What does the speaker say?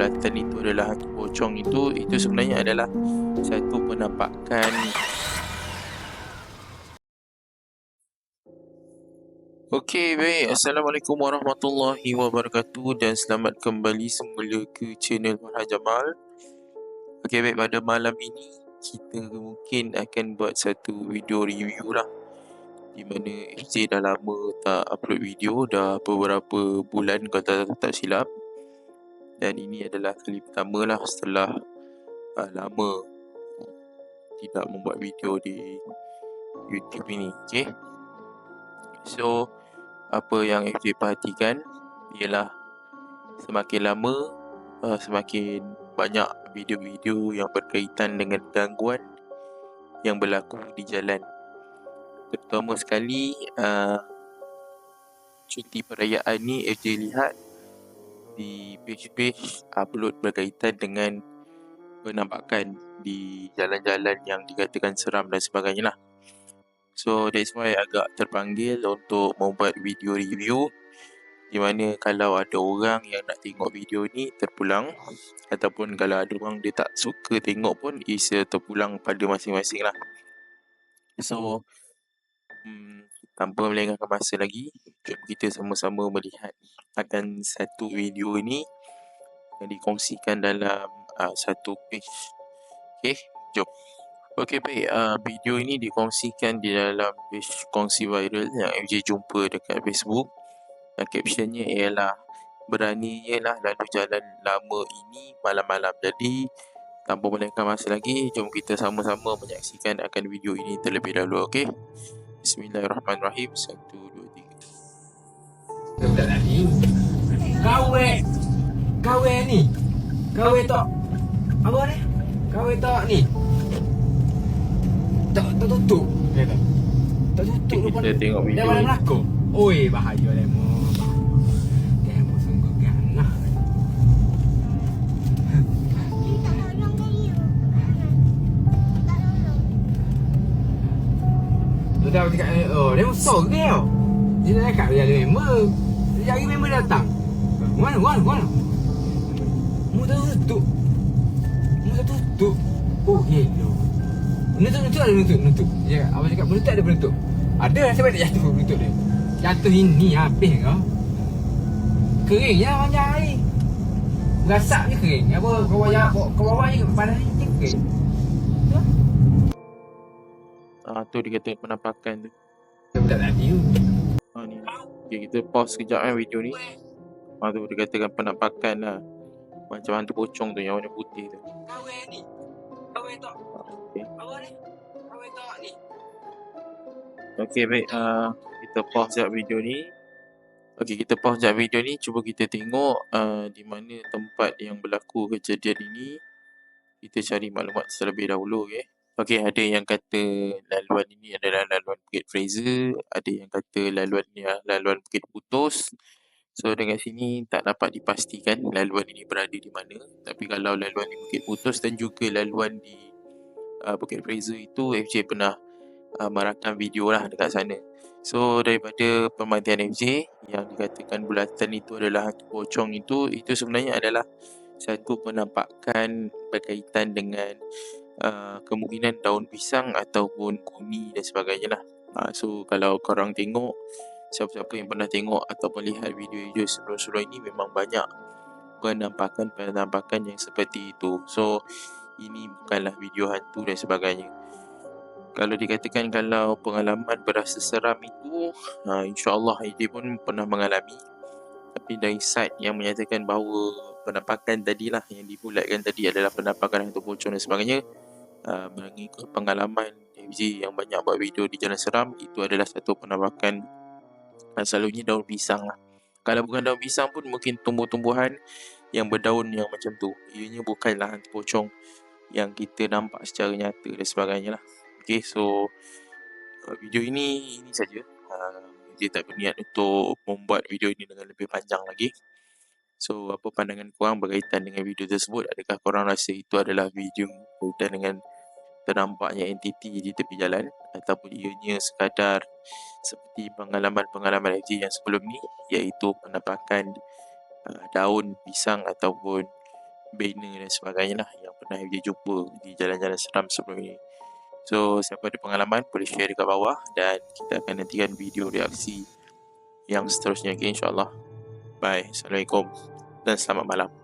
bulatan itu adalah hantu pocong itu itu sebenarnya adalah satu penampakan Okey, baik. Assalamualaikum warahmatullahi wabarakatuh dan selamat kembali semula ke channel Farhan Jamal. Okey, baik. Pada malam ini, kita mungkin akan buat satu video review lah. Di mana FJ dah lama tak upload video, dah beberapa bulan kalau tak, tak silap. Dan ini adalah kali pertama lah setelah uh, lama tidak membuat video di YouTube ini. Okay. So, apa yang FJ perhatikan ialah semakin lama uh, semakin banyak video-video yang berkaitan dengan gangguan yang berlaku di jalan terutama sekali uh, cuti perayaan ni FJ lihat di page-page upload berkaitan dengan penampakan di jalan-jalan yang dikatakan seram dan sebagainya lah. So that's why agak terpanggil untuk membuat video review di mana kalau ada orang yang nak tengok video ni terpulang ataupun kalau ada orang dia tak suka tengok pun isa terpulang pada masing-masing lah. So hmm, tanpa melengahkan masa lagi jom kita sama-sama melihat akan satu video ini yang dikongsikan dalam uh, satu page. Okay, jom. Okey baik, uh, video ini dikongsikan di dalam page kongsi viral yang MJ jumpa dekat Facebook. Uh, captionnya ialah beraninya lah lalu jalan lama ini malam-malam. Jadi tanpa melengahkan masa lagi, jom kita sama-sama menyaksikan akan video ini terlebih dahulu. Okey. Bismillahirrahmanirrahim. Satu, Kawe Kawe ni. Kawe tak? Apa ni? Kawe tak ni? Tak tak tutup. Kata Tak? Tutup Kita tengok video. Dia melakuk Oi bahaya demo Demo sungguh ganas Tu dah cakap Oh demo sorry tau? Dia dah cakap dia ada member Dia hari member datang Mana mana mana tutup. Tutup. Oh hello Menutup menutup ada menutup menutup Ya abang cakap menutup ada menutup Ada sebab dia jatuh menutup dia. Jatuh ini habis kau Kering je panjang hari Berasak je kering. Apa kau bawa kau bawa je panas je kering. Ah tu dia kata penampakan tu. Tak tadi tu. Ha ni. Okay, kita pause sekejap kan video ni. Ha tu dia katakan penampakan lah. Macam hantu pocong tu yang warna putih tu. Kawe ni Kawe tak okay. Apa ni Kawe tak ni Okay baik. Uh, kita pause sekejap video ni. Okay kita pause sekejap video ni. Cuba kita tengok uh, di mana tempat yang berlaku kejadian ini. Kita cari maklumat terlebih dahulu okay. Okay ada yang kata laluan ini adalah laluan Bukit Fraser. Ada yang kata laluan ini adalah laluan Bukit Putus. So dekat sini tak dapat dipastikan laluan ini berada di mana. Tapi kalau laluan di Bukit Putus dan juga laluan di uh, Bukit Fraser itu FJ pernah uh, merakam video lah dekat sana. So daripada pemerhatian FJ yang dikatakan bulatan itu adalah hantu pocong itu, itu sebenarnya adalah satu penampakan berkaitan dengan uh, kemungkinan daun pisang ataupun kuni dan sebagainya lah. Uh, so kalau korang tengok, siapa-siapa yang pernah tengok ataupun lihat video-video sebelum-sebelum ini memang banyak penampakan-penampakan yang seperti itu. So ini bukanlah video hantu dan sebagainya. Kalau dikatakan kalau pengalaman berasa seram itu, uh, insyaAllah ID pun pernah mengalami. Tapi dari site yang menyatakan bahawa penampakan tadi lah yang dibulatkan tadi adalah penampakan hantu pocong dan sebagainya, uh, mengikut pengalaman yang banyak buat video di jalan seram, itu adalah satu penampakan selalunya daun pisang lah. Kalau bukan daun pisang pun mungkin tumbuh-tumbuhan yang berdaun yang macam tu. Ianya bukanlah hantu pocong yang kita nampak secara nyata dan sebagainya lah. Okay, so uh, video ini ini saja. Uh, dia tak berniat untuk membuat video ini dengan lebih panjang lagi. So, apa pandangan korang berkaitan dengan video tersebut? Adakah korang rasa itu adalah video berkaitan dengan ternampaknya entiti di tepi jalan ataupun ianya sekadar seperti pengalaman-pengalaman FJ yang sebelum ni iaitu penampakan uh, daun pisang ataupun banner dan sebagainya lah yang pernah dia jumpa di jalan-jalan seram sebelum ini. So, siapa ada pengalaman boleh share dekat bawah dan kita akan nantikan video reaksi yang seterusnya. Okay, insyaAllah. Bye. Assalamualaikum dan selamat malam.